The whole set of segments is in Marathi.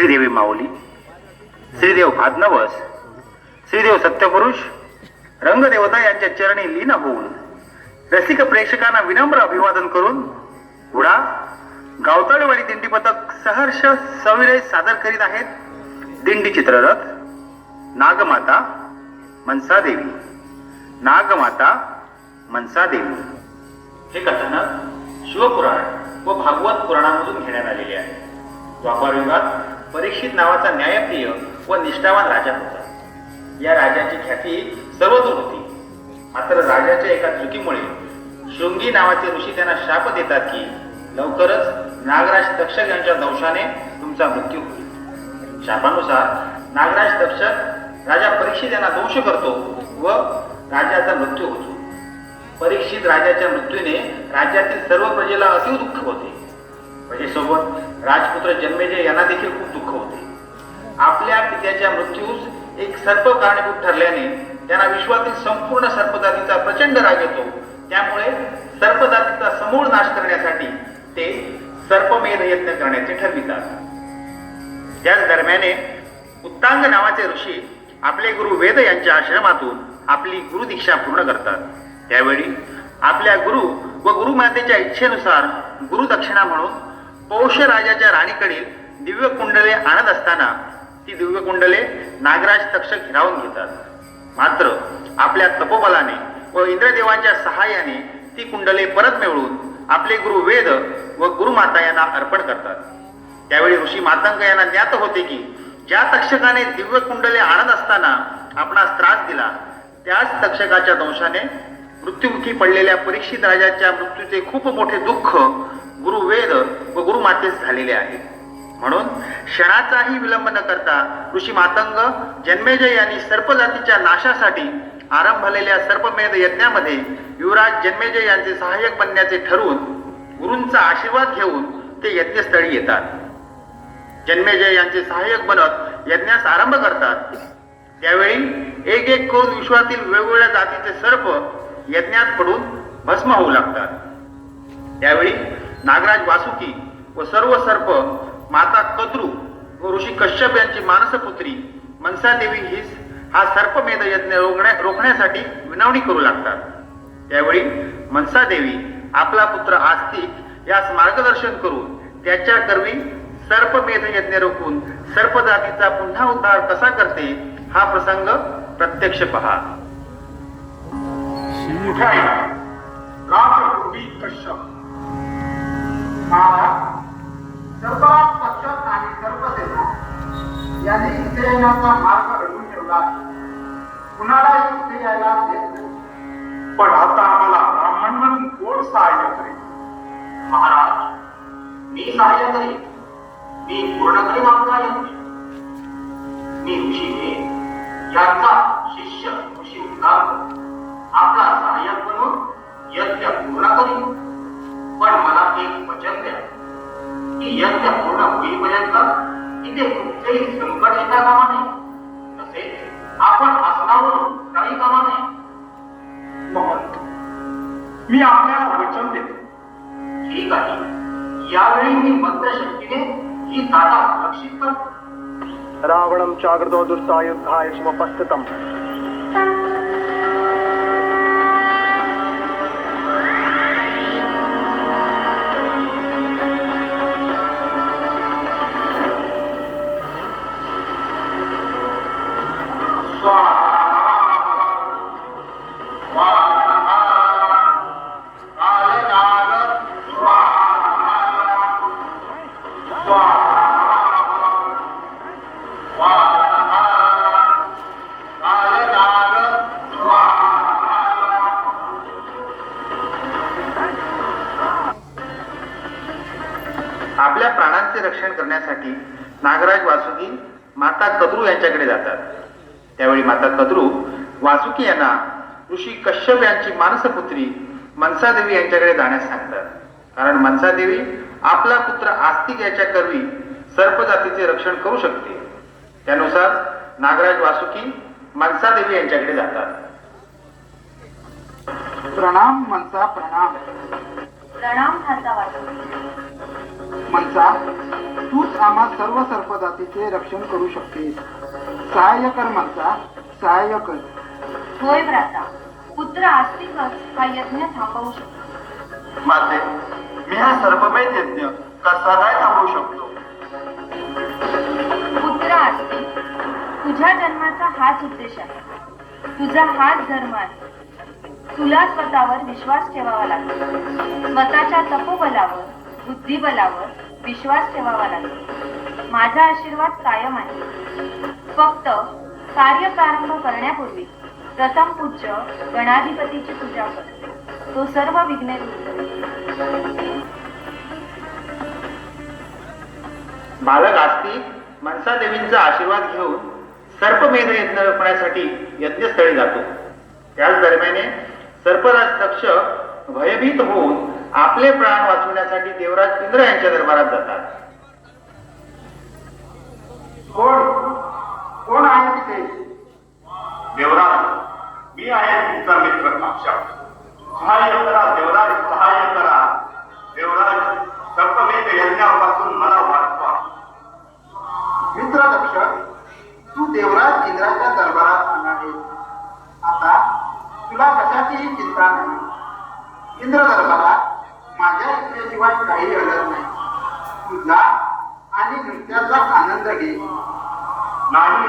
श्रीदेवी माऊली श्रीदेव भादनवस श्रीदेव सत्यपुरुष रंगदेवता यांच्या चरणी लीन होऊन रसिक प्रेक्षकांना विनम्र अभिवादन करून पुढा गावताळेवाडी दिंडी पथक सहर्ष सविनय सादर करीत आहेत दिंडी चित्ररथ नागमाता मनसादेवी नागमाता मनसादेवी हे कथानक शिवपुराण व भागवत पुराणामधून घेण्यात आलेले आहे. द्वापार युगात परीक्षित नावाचा न्यायप्रिय व निष्ठावान राजा होता. या राजाची ख्याती सर्वदूर होती. मात्र राजाच्या एका चुकीमुळे शृंगी नावाचे ऋषी त्यांना शाप देतात की लवकरच नागराज तक्षक यांच्या दंशाने तुमचा मृत्यू होईल. शापानुसार नागराज तक्षक राजा परीक्षित यांना दंश करतो व राजाचा मृत्यू होतो. परीक्षित राजाच्या मृत्यूने राज्यातील सर्व प्रजेला अतिव दुःख होते. प्रजेसोबत राजपुत्र जन्मेजय यांना देखील खूप दुःख होते. आपल्या पित्याच्या मृत्यूस एक सर्प कारणीभूत ठरल्याने त्यांना विश्वातील संपूर्ण सर्पजातीचा प्रचंड राग येतो. त्यामुळे सर्पजातीचा समूळ नाश करण्यासाठी ते सर्पमेध यत्न करण्याचे ठरवितात. त्याच दरम्याने उत्तांग नावाचे ऋषी आपले गुरु वेद यांच्या आश्रमातून आपली गुरु दीक्षा पूर्ण करतात. त्यावेळी आपल्या गुरु व गुरुमातेच्या इच्छेनुसार गुरुदक्षिणा म्हणून पौष राजाच्या राणीकडील दिव्य कुंडले आणत असताना ती दिव्य कुंडले नागराज तक्षक हिरावून घेतात. मात्र आपल्या तपोबलाने व इंद्रदेवांच्या सहाय्याने ती कुंडले परत मिळवून आपले गुरु वेद व गुरुमाता यांना अर्पण करतात. त्यावेळी ऋषी मातंग यांना ज्ञात होते की ज्या तक्षकाने दिव्य कुंडले आणत असताना आपणास त्रास दिला त्याच तक्षकाच्या दंशाने मृत्युमुखी पडलेल्या परीक्षित राजाच्या मृत्यूचे खूप मोठे दुःख गुरु वेद व गुरुमातेस झालेले आहे म्हणून क्षणाचाही विलंब न करता ऋषी मातंग जन्मेजय यांनी सर्पजातीच्या नाशासाठी आरंभलेल्या सर्पमेध यज्ञामध्ये युवराज जन्मेजय यांचे सहाय्यक बनण्याचे ठरवून गुरूंचा आशीर्वाद घेऊन ते यज्ञस्थळी येतात. जन्मेजय यांचे सहाय्यक बनत यज्ञास आरंभ करतात. त्यावेळी एक एक करून विश्वातील वेगवेगळ्या जातीचे सर्प यज्ञात पडून भस्म होऊ लागतात. त्यावेळी नागराज वासुकी व सर्व सर्प माता कद्रू व ऋषी कश्यप यांची मानसपुत्री मनसादेवी हीच हा सर्पमेध यज्ञ रोखण्या रोखण्यासाठी विनवणी करू लागतात. त्यावेळी मनसादेवी आपला पुत्र आस्तिक यास मार्गदर्शन करून त्याच्या करवी सर्पमेध यज्ञ रोखून सर्पजातीचा पुन्हा उद्धार कसा करते हा प्रसंग प्रत्यक्ष पहा. कश्यप. महाराज आणि यांनी इथे येण्याचा मार्ग ठेवला इथे यायला देत नाही. पण आता आम्हाला ब्राह्मण म्हणून कोण सहाय्य करेल? महाराज मी सहाय्य करेन. मी पूर्ण करीन आपला यज्ञ मी ऋषी यांचा शिष्य ऋषी उद्धार आपला सहाय्यक म्हणून यज्ञ पूर्ण करीन. पण एक वचन द्या. की यज्ञ पूर्ण होईपर्यंत इथे कुठलेही संकट येता कामा नये तसेच आपण आसनावरून काही कामा नये. महंत मी आपल्याला वचन देतो. ठीक आहे. यावेळी मी मंत्रशक्तीने ही जागा सुरक्षित करतो. रावणं चाग्रतो दुष्टायुद्धाय समुपस्थितम् यांची मानसपुत्री मनसादेवी यांच्याकडे जाण्यास सांगतात. कारण मनसादेवी आपला पुत्र आस्तिक याच्या करवी सर्पजातीचे रक्षण करू शकते. त्यानुसार नागराज वासुकी मनसादेवी यांच्याकडे जातात. प्रणाम मनसा प्रणाम. प्रणाम मनसा तूच आम्हा सर्व सर्पजातीचे रक्षण करू शकतेस. सहाय्य कर मनसा सहाय्य कर होय भ्राता. पुत्र आस्तिकच हा यज्ञ थांबवू शकतो. माते मी हा सर्वमेध यज्ञ कसा काय थांबवू शकतो? पुत्र आस्तिक तुझ्या जन्माचा हाच उद्देश आहे. तुझा हाच धर्म आहे. तुला स्वतःवर विश्वास ठेवावा लागेल स्वतःच्या तपोबलावर बुद्धिबलावर विश्वास ठेवावा लागेल माझा आशीर्वाद कायम आहे. फक्त कार्य प्रारंभ करण्यापूर्वी प्रथम पूज्य गणाधिपतीची पूजा कर तो सर्व विघ्ने. बालक आस्तिक मनसादेवींचा आशीर्वाद घेऊन सर्पमेध यज्ञ रोखण्यासाठी यज्ञस्थळी जातो. त्याच दरम्याने सर्पराज तक्ष भयभीत होऊन आपले प्राण वाचवण्यासाठी देवराज इंद्र यांच्या दरबारात जातात. कोण? कोण आहे तिथे? देवराज. मी आहे तुमचा मित्र अक्षा सहाय्य करा देवराज सहाय्य करा. देवराज सर्पमेध यज्ञापासून मला वाचवा. मित्र दक्ष तू देवराज इंद्राच्या दरबारात आला आता तुला कशाचीही चिंता नाही. इंद्र दरबारात माझ्या इच्छेशिवाय काही अडत नाही. तू जा आणि नृत्याचा आनंद घे. नाही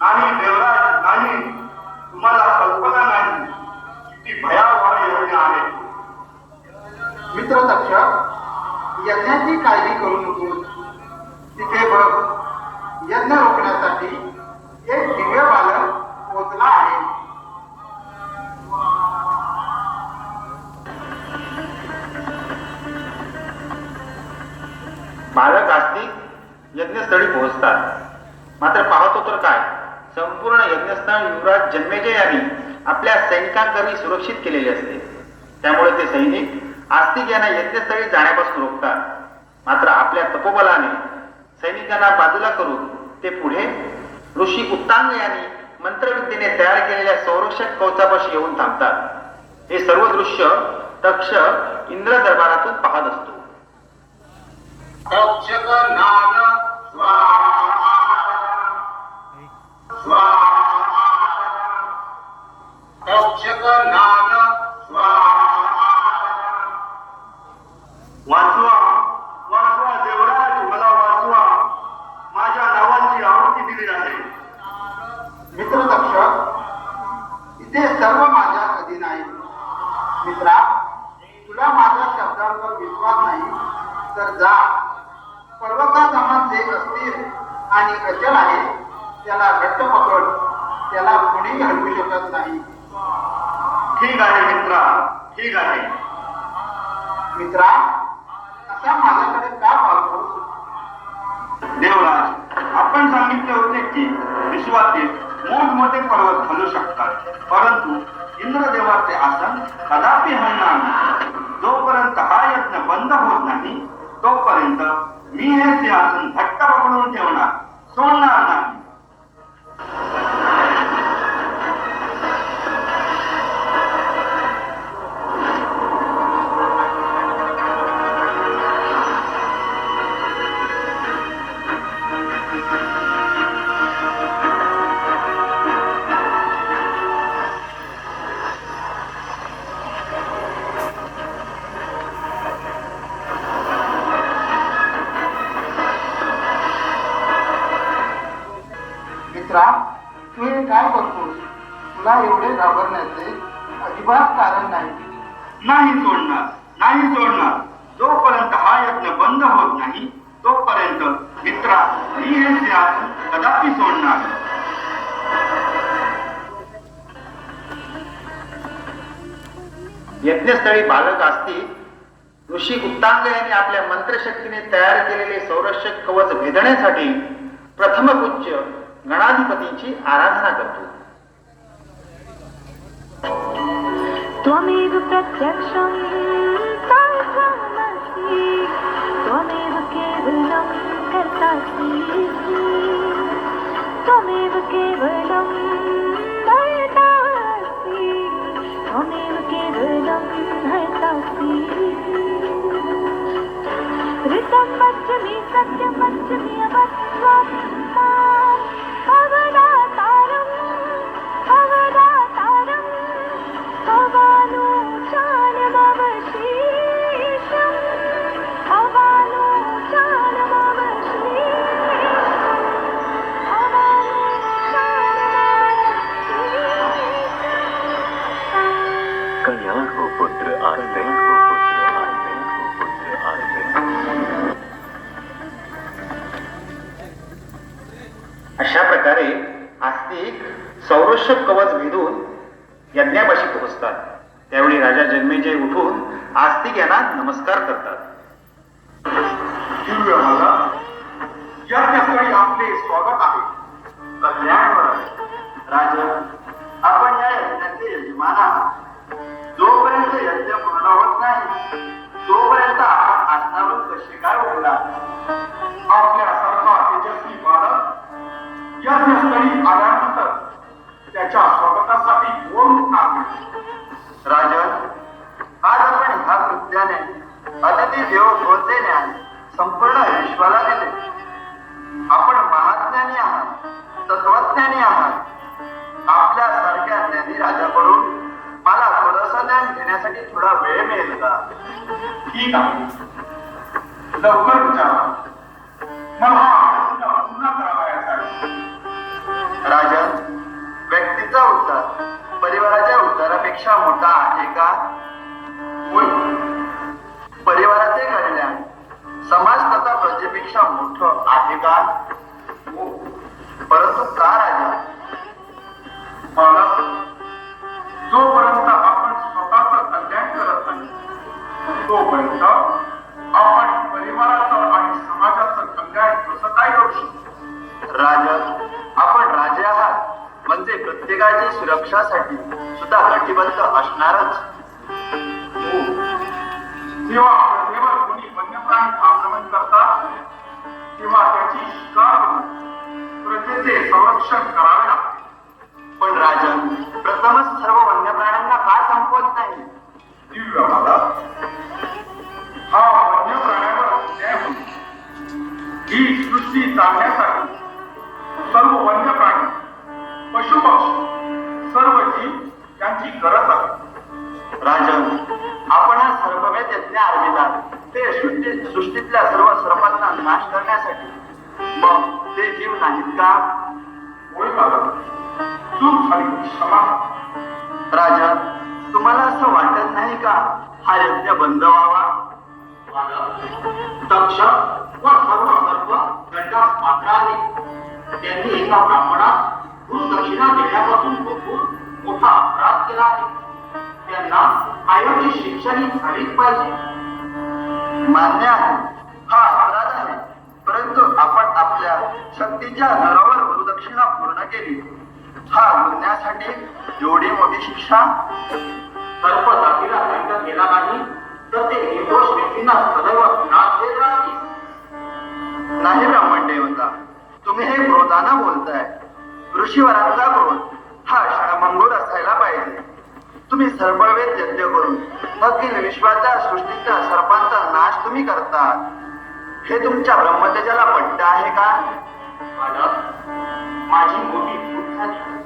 नाही देवराज नाही. तुम्हाला कल्पना नाही किती भयावह यज्ञ आहे. मित्र दक्ष यज्ञाची काळजी करू नको. तिथे बघ यज्ञ रोखण्यासाठी एक दिव्य बालक पोचला आहे. बालक आस्तिक यज्ञस्थळी पोहोचतात. मात्र पाहतो संपूर्ण यज्ञस्थान युवराज जन्मेजय यांनी आपल्या सैनिकांकरवी सुरक्षित केलेले असते. त्यामुळे ते सैनिक आस्तिक यांना यज्ञस्थळी जाण्यापासून रोखतात. मात्र आपल्या तपोबलाने सैनिकांना बाजूला करून ते पुढे ऋषी उत्तांग यांनी मंत्रविद्येने तयार केलेल्या संरक्षक कवचापाशी येऊन थांबतात. हे सर्व दृश्य तक्ष इंद्र दरबारातून पाहत असतो. आणि अचल आहे त्याला घट्ट पकड त्याला कोणीही हलवू शकत नाही. ठीक आहे मित्रा ठीक आहे. मित्रा असा माझ्याकडे का पाहतो देवराज आपण सांगितले होते की विश्वातील मोठमोठे पर्वत हलू शकतात. परंतु इंद्रदेवाचे आसन कदापि हलणार नाही. जोपर्यंत हा यत्न बंद होत नाही तोपर्यंत मी हे सिंहासन घट्ट पकडून ठेवणार. सोडणार नाही मित्रा नाही सोडणार नाही सोडणार जोपर्यंत हा यज्ञ बंद होत नाही तोपर्यंत मित्रा मी हे सिंहासन कदापि सोडणार यज्ञस्थळी बालक असतील ऋषी गुप्तांग यांनी आपल्या मंत्रशक्तीने तयार केलेले संरक्षक कवच भेदण्यासाठी प्रथमपूज्य गणाधिपतींची आराधना करतो. त्वमेव प्रत्यक्षं साक्षामसि त्वमेव केवलं कर्तासि त्वमेव केवलं भरतासि त्वमेव केवलं हरतासि ऋतं पञ्चमी सत्यं पञ्चमी अपत्वा आपण या यज्ञाचे यजमान आहात. जोपर्यंत यज्ञ पूर्ण होत नाही तोपर्यंत आपण आसनावर कसे काय उभला आपल्यासारखा तेजस्वी बालक यज्ञस्थळी आल्यानंतर त्याच्या स्वागतासाठी कोण उठणार राजन आज आपण ह्या कृत्याने अतिथी देव भवचे ज्ञान संपूर्ण विश्वाला दिले. आपण महाज्ञानी आहात तत्वज्ञानी आहात. आपल्या सारख्या ज्ञानी राजाकडून मला थोडस ज्ञान घेण्यासाठी थोडा वेळ मिळेल का? ठीक आहे. लवकर विचारा मला प्रश्न पुन्हा करावयाचा आहे. राजन व्यक्तीचा उद्धार परिवाराच्या उद्धारापेक्षा मोठा आहे का? होय. परिवाराचे कल्याण समाज तथा प्रजेपेक्षा मोठं आहे का? हो. परंतु का राजा? जोपर्यंत आपण स्वतःच कल्याण करत नाही तोपर्यंत आपण परिवाराचं आणि समाजाचं कल्याण कसं काय करू शकतो? राजा आपण राजे आहात. म्हणजे प्रत्येकाची सुरक्षासाठी सुद्धा कटिबद्ध असणारच. हो. जेव्हा प्रथेवर कोणी वन्यप्राणी आक्रमण करतात तेव्हा त्याची शिकार करून प्रजेचे संरक्षण करावे चालण्यासाठी सर्व वन्य प्राणी पशु पक्षी सर्व जीव यांची गरज आहे. राजन आपण हा सर्ववेद यज्ञ आरविला ते सृष्टी सृष्टीतल्या सर्व सर्पांना नाश करण्यासाठी. मग ते जीव नाहीत का? होय बाबा चूक झाली. क्षमा राजा तुम्हाला असं वाटत नाही का हा यज्ञ बंद व्हावा? दक्ष व सर्व सर्व दंडास पात्र आहे. त्यांनी एका ब्राह्मणास दक्षिणा देण्यापासून रोखून मोठा अपराध केला आहे. त्यांना कायमची शिक्षाही झालीच पाहिजे. मान्य आहे हा अपराध आहे. परंतु आपण आपल्या शक्तीच्या आधारावर गुरुदक्षिणा पूर्ण केली. हा गुन्ह्यासाठी एवढी मोठी शिक्षा? सर्व जातीला दंड केला नाही तर ते निर्दोष व्यक्तींना सदैव नाश देत राहतील. नाही ब्राह्मण देवता तुम्ही हे क्रोधाना बोलताय. ऋषीवरांचा क्रोध हा क्षणमंगूर असायला पाहिजे. तुम्ही सर्पवेद यज्ञ करून अखिल विश्वाच्या सृष्टीचा सर्पांचा नाश तुम्ही करता हे तुमच्या ब्रह्मतेजाला पट्ट आहे का? माझी मोठी झाली.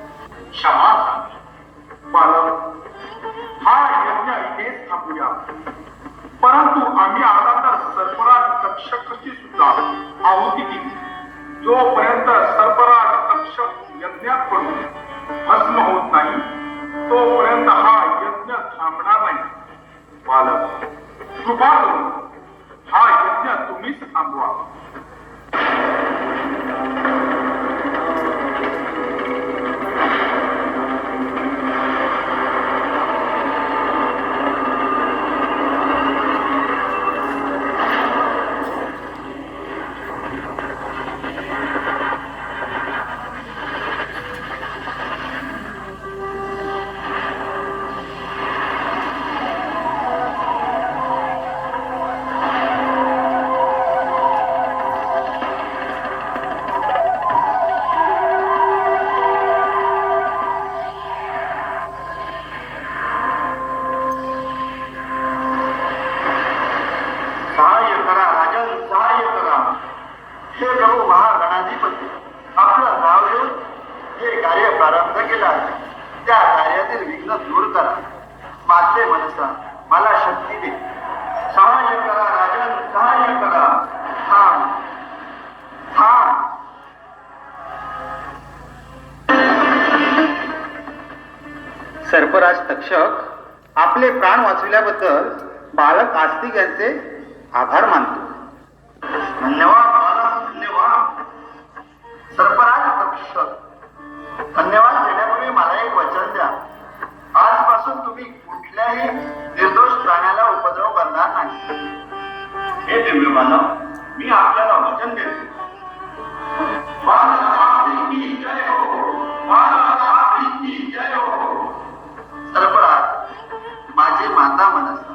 क्षमा सांग. बालक हा यज्ञ इथेच थांबूया. परंतु आम्ही आला तर सर्पराज तक्षकची सुद्धा आहुती दिली. जोपर्यंत सर्पराज तक्षक यज्ञात पडून भस्म होत नाही तोपर्यंत हा यज्ञ थांबणार नाही. बालक कृपा करून हा यज्ञ तुम्हीच थांबवा. सर्पराज तक्षक आपले प्राण वाचविल्याबद्दल बालक आस्तिक यांचे आभार मानतो. धन्यवाद धन्यवाद. सर्पराज तक्षक धन्यवाद देण्यापूर्वी मला एक वचन द्या. आजपासून तुम्ही कुठल्याही निर्दोष प्राण्याला उपद्रव करणार नाही. हे दिव्य मानव मी आपल्याला वचन देतो. माझी माता मनसा.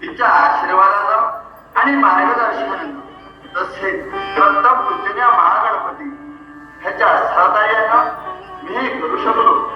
तिच्या आशीर्वादाला आणि मार्गदर्शन तसेच प्रथम पूजन्या महागणपती ह्याच्या सहकार्यानं मी करू शकलो.